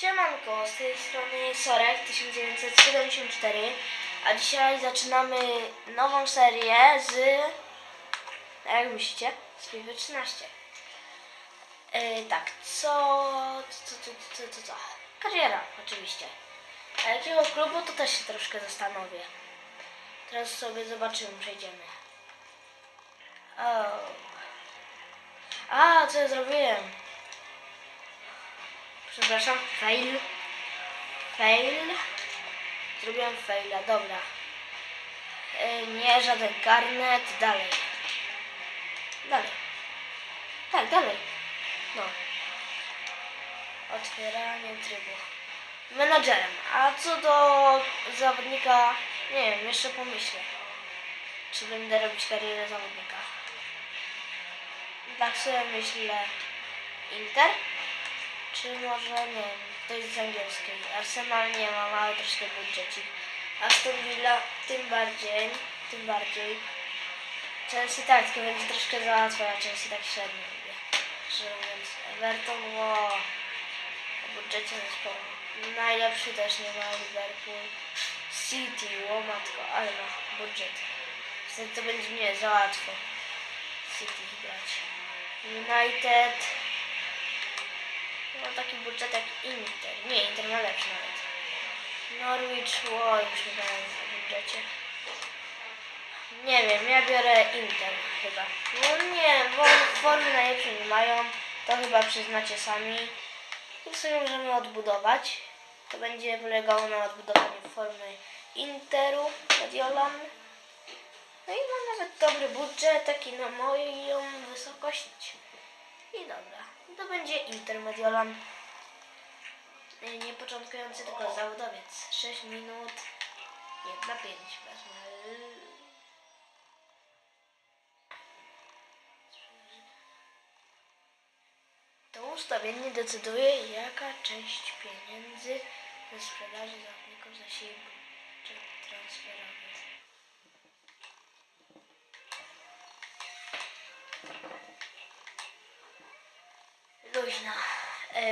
Siemanko, z tej strony Sorek 1974, a dzisiaj zaczynamy nową serię z, jak myślicie, z FIFA 13. Yy, tak, co, co, co, co, co, co? Kariera, oczywiście. A jakiego klubu, to też się troszkę zastanowię. Teraz sobie zobaczymy, przejdziemy. O. A, co ja zrobiłem? Przepraszam, fail. Fail. Zrobiłem faila, dobra. E, nie, żaden karnet, dalej. Dalej. Tak, dalej. No. Otwieranie trybu. Menadżerem. A co do zawodnika, nie wiem, jeszcze pomyślę. Czy będę robić karierę zawodnika. Tak sobie myślę. Inter? Czy może, nie wiem, ktoś z angielskiej. Arsenal nie ma, mały troszkę budżecik. Aston Villa tym bardziej, tym bardziej. Chelsea tak, to będzie troszkę za łatwe, a Chelsea tak średnio lubię. Szczerze mówiąc, Everton, wow. O budżecie wspomnę. Najlepszy też nie ma Liverpool. City, łomatko, ale ma budżet. Wtedy to będzie nie za łatwo. City grać. United. Ma taki budżet jak Inter. Nie, Inter ma lepszy nawet. Norwich, o, już nie pamiętam budżecie. Nie wiem, ja biorę Inter chyba. No nie, bo formy najlepsze nie mają. To chyba przyznacie sami. I sobie możemy odbudować. To będzie polegało na odbudowaniu formy Interu Mediolan. No i mam nawet dobry budżet, taki na moją wysokość. I dobra, to będzie Inter Mediolan. Y, Nie początkujący, tylko zawodowiec. 6 minut, 1 na 5 wezmę. To ustawienie decyduje, jaka część pieniędzy ze sprzedaży zawodników zasieje budżet transferowy.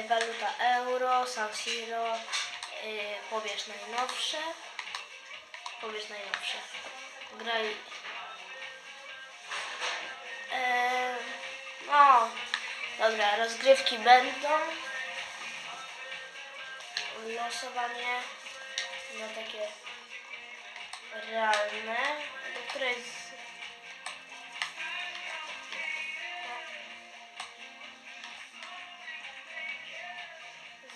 Waluta euro, San Siro, e, pobierz najnowsze. Pobierz najnowsze. Graj. E, no, dobra, rozgrywki będą. Losowanie na takie realne, do której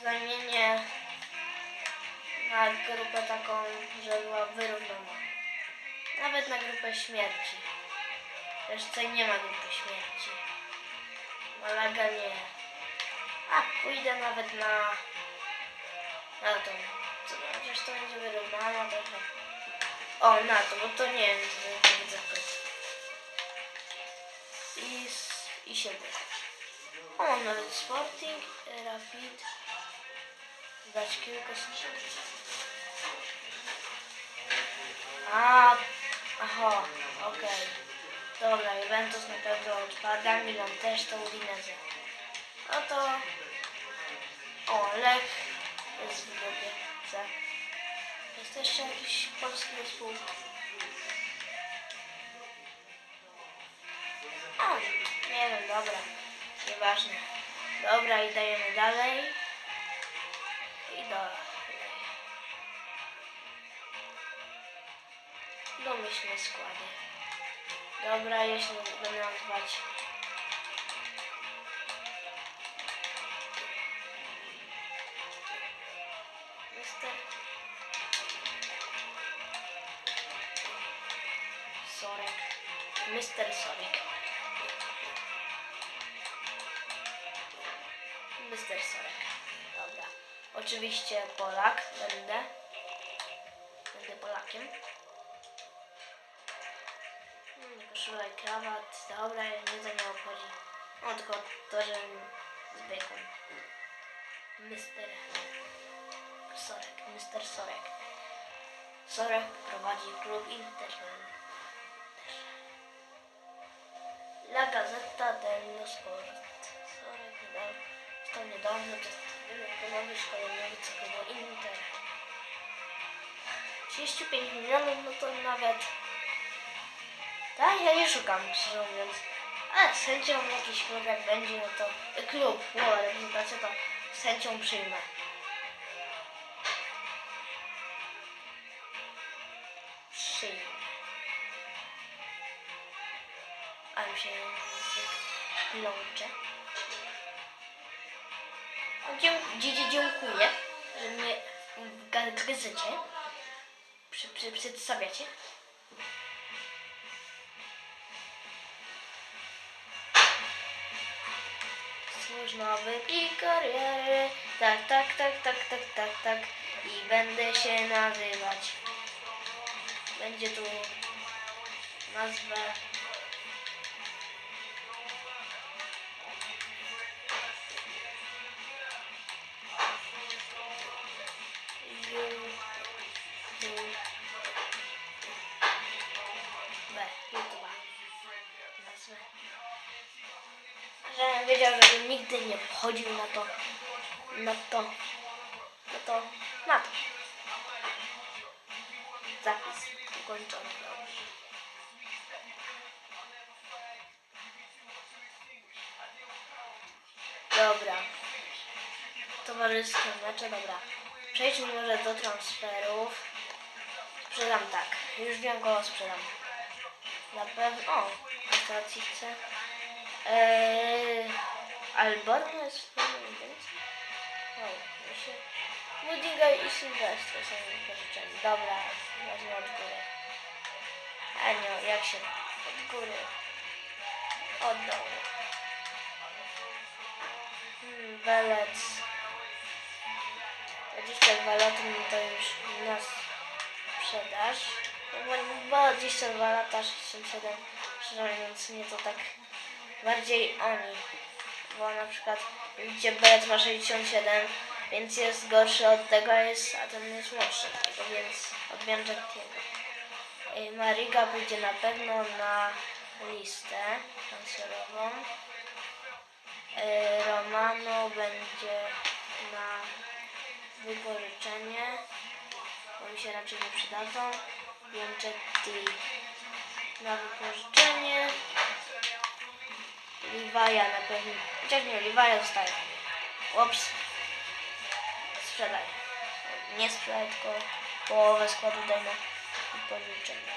zamienię na grupę taką, że była wyrównana. Nawet na grupę śmierci. Tutaj nie ma grupy śmierci. Malaga nie. A, pójdę nawet na... Na tą. Co, przecież to będzie wyrównana trochę. O, na to, bo to nie wiem, co to widzę. I, i siebie. O, nawet Sporting, Rapid. Dać kilka. A, aha, okej. Dobra, Juventus na pewno odpada, Milan też, to Udinese. No to... O, Lech jest w grupie. Jest jeszcze jakiś polski zespół. A, nie wiem, dobra. Nieważne. Dobra, i dajemy dalej. I dalej. Domyślne składy. Dobra, jeśli będę nazywać. Mister. Sorek. Mister Sorek. Mister Sorek. Oczywiście Polak będę. Będę Polakiem. Mm, Koszula i krawat. Dobra, mnie to nie obchodzi. No tylko to, że zwykły. Mister Sorek. Mister Sorek. Sorek prowadzi klub Interman. Też. La Gazzetta dello Sport. Sorek niedawno, to niedawno, to wiem, nowy szkoleniowy cyklowo Inter. 35 milionów, no to nawet... Tak, ja nie szukam, szczerze mówiąc. Ale z chęcią jakiś klub jak będzie, no to... Klub, no, reprezentacja to z chęcią przyjmę. Przyjmę. Ale mi się plącze. Dziękuję, że mnie w ga- gazecie przy, przy, przedstawiacie. Nowy plik kariery. Tak, tak, tak, tak, tak, tak, tak. I będę się nazywać. Będzie tu nazwa. Żebym wiedział, żebym nigdy nie wchodził na to, na to, na to, na to. Zapis ukończony. Dobra. Towarzyskie mecze, dobra. Przejdźmy może do transferów. Sprzedam tak. Już wiem kogo sprzedam. Na pewno. O, stacji chcę. Eee, Alborno jest w tym więc. O, mi się. Woodinga i Sylwester są mi pożyczeni. Dobra, wezmę od góry. A jak się. Od góry. Od dołu. Hmm, Welec. 22 lata no to już na sprzedaż. No bo 22 lata, 67, szczerze mówiąc mnie to tak bardziej oni. Bo na przykład widzicie Belet ma 67, więc jest gorszy od tego, jest, a ten jest młodszy od tego, więc odbieram Jettiego. Mariga pójdzie na pewno na listę transferową. Ej, Romano będzie na wypożyczenie, bo mi się raczej nie przydadzą. Bianchetti na wypożyczenie. Liwaja na pewno. Chociaż nie, Liwaja zostaje. Ups. Sprzedaj. Nie sprzedaj, tylko połowę składu daj na wypożyczenie.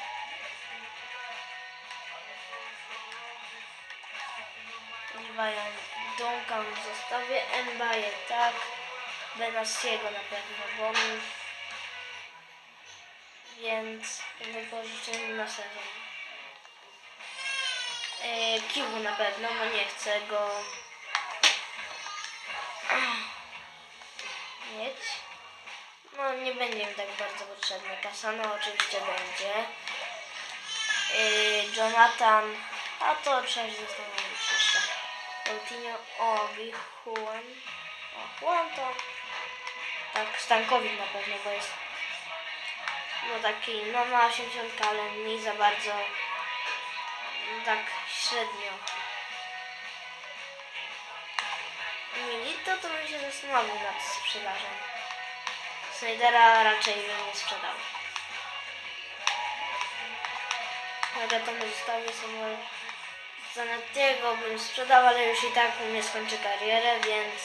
Liwaja Duncan zostawię. Mbaye tak. Benasiego na pewno, bo on więc wypożyczymy na sezon. Yy, Kiwu na pewno, bo nie chcę go mieć. No nie będzie mi tak bardzo potrzebny. Kasano oczywiście będzie. Yy, Jonathan, a to część zostawiamy jeszcze. Coutinho, Obi, Juan. O, Juan to tak Stankowicz na pewno, bo jest no taki, no ma 80, ale mniej za bardzo tak średnio. Milito to bym się zastanowił nad sprzedażą. Snydera raczej bym nie sprzedał. Ale to mu zostawię Samuel Zanettiego bym sprzedał, ale już i tak u mnie skończy karierę, więc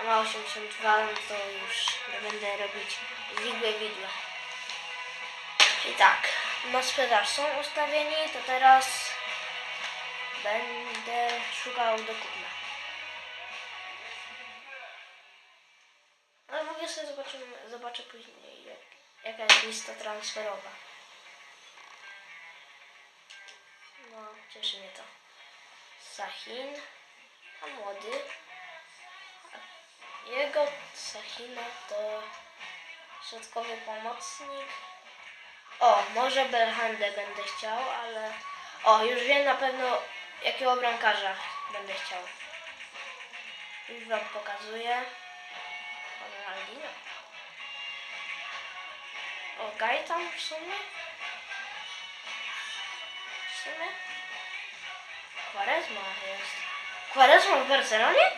a ma 82, no to już nie będę robić zigłe widła. I tak, na sprzedaż są ustawieni, to teraz będę szukał do kupna. Ale w ogóle sobie zobaczymy, zobaczę później, jak, jaka jest lista transferowa. No, cieszy mnie to. Sahin, a młody. Jego Sahina to środkowy pomocnik. O, może Belhandę będę chciał, ale... O, już wiem na pewno jakiego bramkarza będę chciał. Już wam pokazuję. Ronaldinho. O, Gajtan w sumie? W sumie? Quaresma jest. Quaresma w Barcelonie?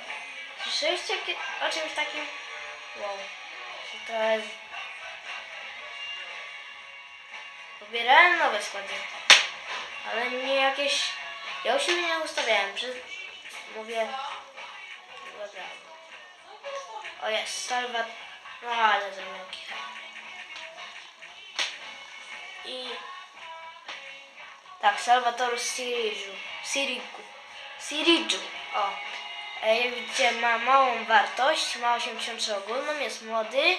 Słyszeliście o czymś takim? Wow. To jest? Pobierałem nowe składy. Ale nie jakieś... Ja u siebie nie ustawiałem. Przy... Mówię... Dobra. O jest, Salvat... No ale zrobiłem kicha. I... Tak, Salvatore Sirigu. Sirigu. Sirigu. O. E, Jak widzicie, ma małą wartość, ma 83 ogólną, jest młody.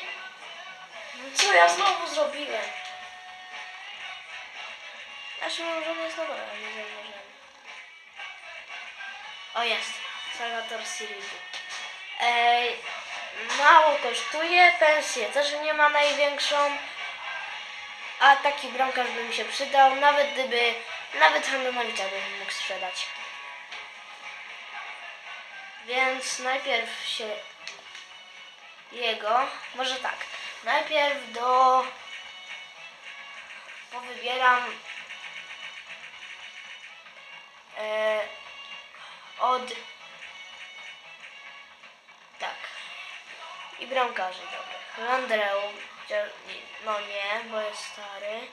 No Co ja znowu zrobiłem? Znaczy, może nie jest dobra, nie zauważyłem. O, jest. Salvatore Sirigu. Ej, mało kosztuje, pensję też nie ma największą, a taki bramkarz by mi się przydał, nawet gdyby, nawet Handonowicza bym mógł sprzedać. Więc najpierw się jego, może tak, najpierw do, powybieram e, od tak. I bramkarzy dobrych. Landreu, no nie, bo jest stary.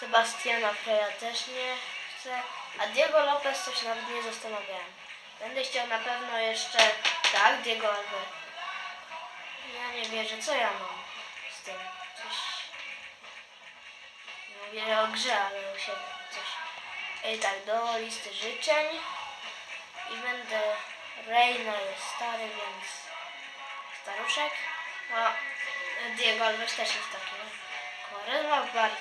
Sebastiana Freya też nie chcę. A Diego Lopez coś nawet nie zastanawiałem. Będę chciał na pewno jeszcze, tak, Diego Alves. Ja nie wierzę, co ja mam z tym? Coś... Nie mówię o grze, ale o siebie coś. I tak, do listy życzeń. I będę... Reina jest stary, więc... Staruszek. No, Diego Alves też jest taki. Quaresma bardzo